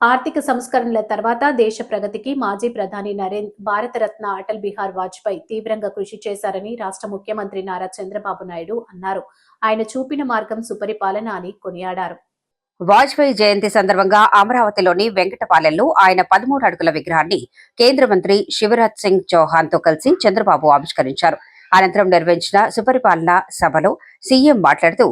ఆర్థిక సంస్కరణల తర్వాత దేశ ప్రగతికి మాజీ ప్రధాని నరేంద్ర భారతరత్న అటల్ బిహార్ వాజ్పేయి తీవ్రంగా కృషి చేశారని రాష్ట్ర ముఖ్యమంత్రి నారా చంద్రబాబు నాయుడు అన్నారు. ఆయన చూపిన మార్గం సుపరిపాలన అని కొనియాడారు. వాజ్పేయి జయంతి సందర్భంగా అమరావతిలోని వెంకటపాలెంలో ఆయన పదమూడు అడుగుల విగ్రహాన్ని కేంద్ర మంత్రి శివరాజ్ సింగ్ చౌహాన్తో కలిసి చంద్రబాబు ఆవిష్కరించారు. అనంతరం నిర్వహించిన సుపరిపాలన సభలో సీఎం మాట్లాడుతూ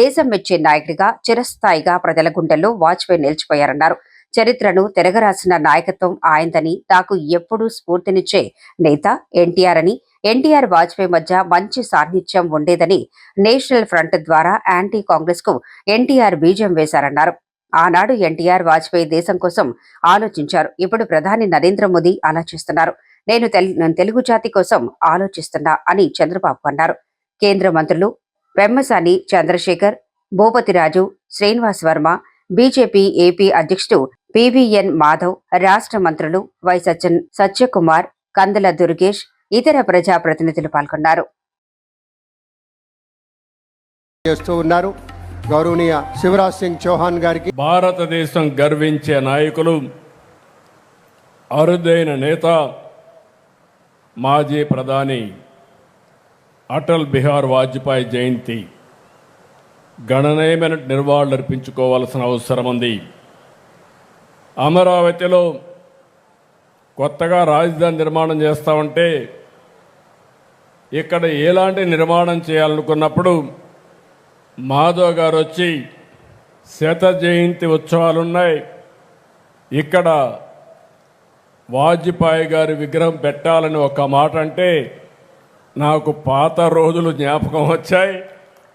దేశం మెచ్చే నాయకుడిగా చిరస్థాయిగా ప్రజల గుండెల్లో వాజ్పేయి నిలిచిపోయారన్నారు. చరిత్రను తిరగరాసిన నాయకత్వం ఆయనదని నాకు ఎప్పుడూ స్ఫూర్తినిచ్చే నేత ఎన్టీఆర్ అని ఎన్టీఆర్ వాజ్పేయి మధ్య మంచి సాన్నిధ్యం ఉండేదని నేషనల్ ఫ్రంట్ ద్వారా యాంటీ కాంగ్రెస్కు ఎన్టీఆర్ బీజం వేశారన్నారు. ఆనాడు ఎన్టీఆర్ వాజ్పేయి దేశం కోసం ఆలోచించారు. ఇప్పుడు ప్రధాని నరేంద్ర మోదీ అలా చేస్తున్నారు. నేను తెల్- తెలుగు జాతి కోసం ఆలోచిస్తున్నా అని చంద్రబాబు అన్నారు. కేంద్ర మంత్రులు వెమ్మసాని చంద్రశేఖర్ భూపతిరాజు శ్రీనివాస్ వర్మ బీజేపీ ఏపీ అధ్యక్షుడు పివిఎన్ మాధవ్ రాష్ట్ర మంత్రులు వై సత్యన్ సత్యకుమార్ కందుల దుర్గేష్ ఇతర ప్రజాప్రతినిధులు పాల్గొన్నారు. చేస్తూ ఉన్నారు. గౌరవనీయ శివరాజ్ సింగ్ చౌహాన్ గారికి భారతదేశం గర్వించే నాయకులు అరుదైన నేత మాజీ ప్రధాని అటల్ బిహార్ వాజ్పేయి జయంతి. గణనీయమైన నిర్వహణలర్పించుకోవాల్సిన అవసరం ఉంది. అమరావతిలో కొత్తగా రాజధాని నిర్మాణం చేస్తామంటే ఇక్కడ ఎలాంటి నిర్మాణం చేయాలనుకున్నప్పుడు మాధవ్ గారు వచ్చి శత జయంతి ఉత్సవాలున్నాయి. ఇక్కడ వాజ్పేయి గారి విగ్రహం పెట్టాలని ఒక మాట అంటే నాకు పాత రోజులు జ్ఞాపకం వచ్చాయి.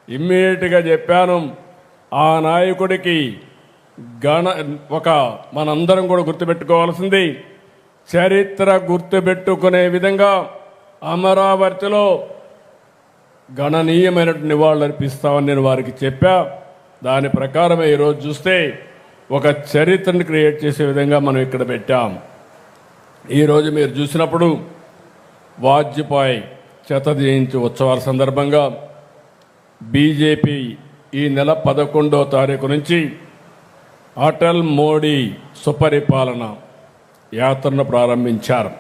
ఇమ్మీడియట్గా చెప్పాను. ఆ నాయకుడికి గణ ఒక మనందరం కూడా గుర్తుపెట్టుకోవాల్సింది. చరిత్ర గుర్తుపెట్టుకునే విధంగా అమరావతిలో గణనీయమైన నివాళులు అర్పిస్తామని నేను వారికి చెప్పా. దాని ప్రకారమే ఈరోజు చూస్తే ఒక చరిత్రను క్రియేట్ చేసే విధంగా మనం ఇక్కడ పెట్టాం. ఈరోజు మీరు చూసినప్పుడు వాజ్పేయి చేత జయించి ఉత్సవాల సందర్భంగా బీజేపీ ఈ నెల పదకొండో తారీఖు నుంచి అటల్ మోడీ సుపరిపాలన యాత్రను ప్రారంభించారు.